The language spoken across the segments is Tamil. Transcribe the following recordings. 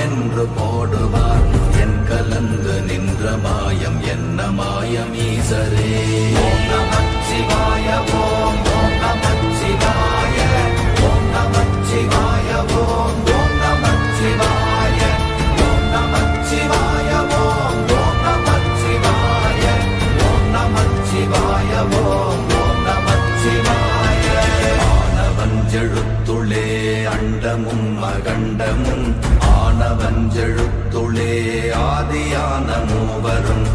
என்று போடுவார். என் கலந்து நின்ற மாயம் என்ன மாயம் ஈசரே? ஓம் நமச்சிவாய ஓம் ஓம் நமச்சிவாய ஓம் நமச்சிவாய ஓம் ஓம் நமச்சிவாய ஓம் நமச்சிவாய ஓம் ஓம் நமச்சிவாய ஓம் நமச்சிவாய ஓம் ஓம் நமச்சிவாய அண்டமும் அகண்டமும் ஆனவஞ்செழுத்துளே ஆதியான மூவரும்.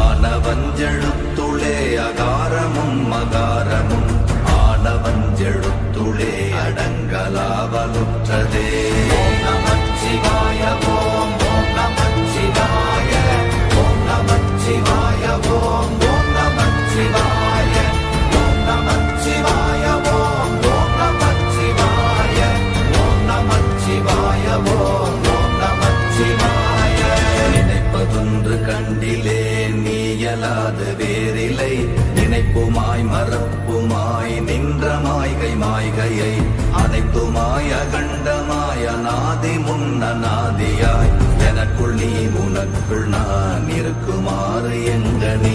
ஆனவஞ்செழுத்துளே அகாரமும் மகாரமும். ஆனவஞ்செழுத்துளே அடங்கலாவலுற்றதே. ஓம் அதற்குள் நான் இருக்குமாறு எங்கனே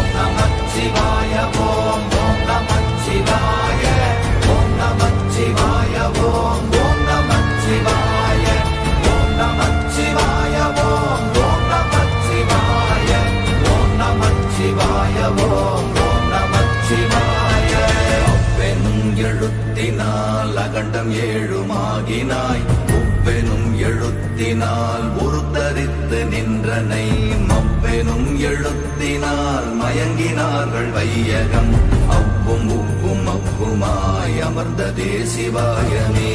மொழியினால் உருத்தரித்து நின்றனை மப்பெனும் எழுத்தினால் மயங்கினார்கள் வையகம். அவ்வும் உப்பும் அப்புமாய் அமர்ந்த தேசிவாயமே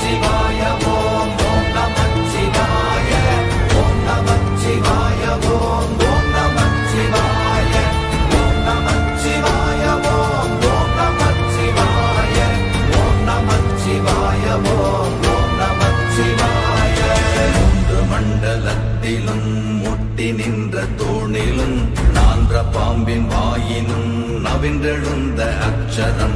சிவாய ஓம் சிவாய ஓம் சிவாய ஓம். எழுந்த அச்சரம்.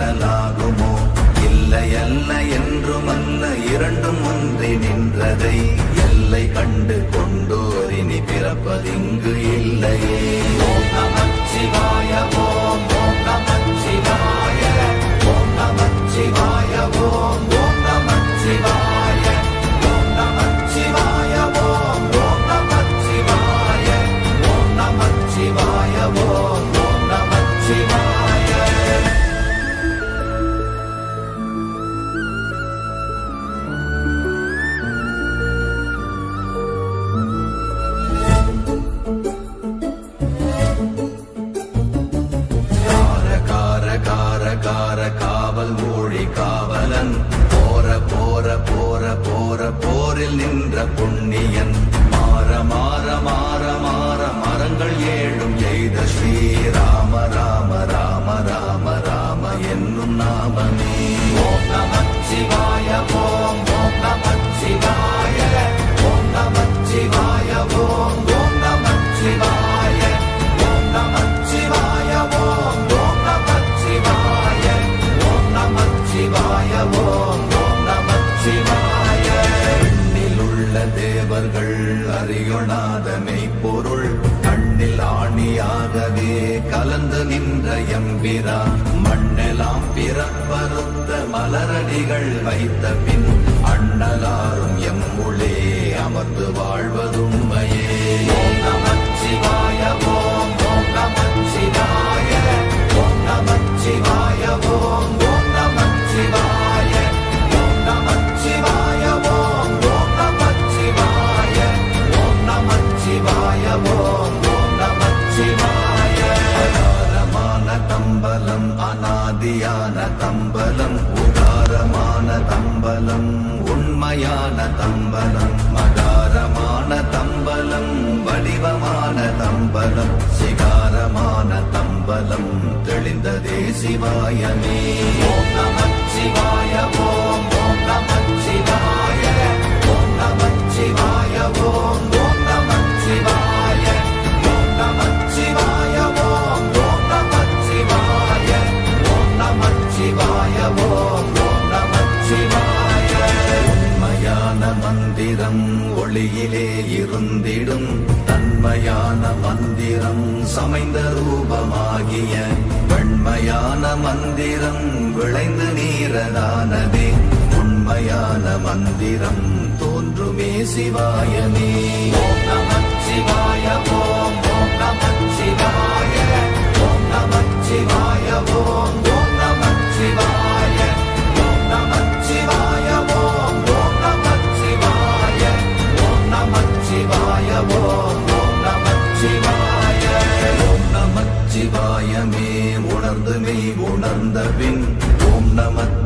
Malala. மண்ணெல்லாம் பிறப்பருந்த மலரடிகள் வைத்த பின் தம்பலம் அநாதியான தம்பலம் உதாரமான தம்பலம் உண்மையான தம்பலம் மகாரமான தம்பலம் வடிவமான தம்பலம் சிகாரமான தம்பலம் தெளிந்ததே சிவாயமே. ஓம் நமச்சிவாய ஓம் ஓம் நமச்சிவாய ஓம் நமச்சிவாய ஓம் ஓம் விளைந்து உண்மையான மந்திரம் தோன்றுமே சிவாயமே ஓம் நமச்சிவாய ஓம் ஓம் நமச்சிவாய ஓம் சிவாய ஓம் ஓம் நமச்சிவாய ஓம் நமச்சிவாய ஓம் ஓம் நமச்சிவாய ஓம் நமச்சிவாய ஓம் ஓம் நமச்சிவாய ஓம் நமச்சிவாயமே உணர்ந்து மெய் உணர்ந்த பின் ஓம்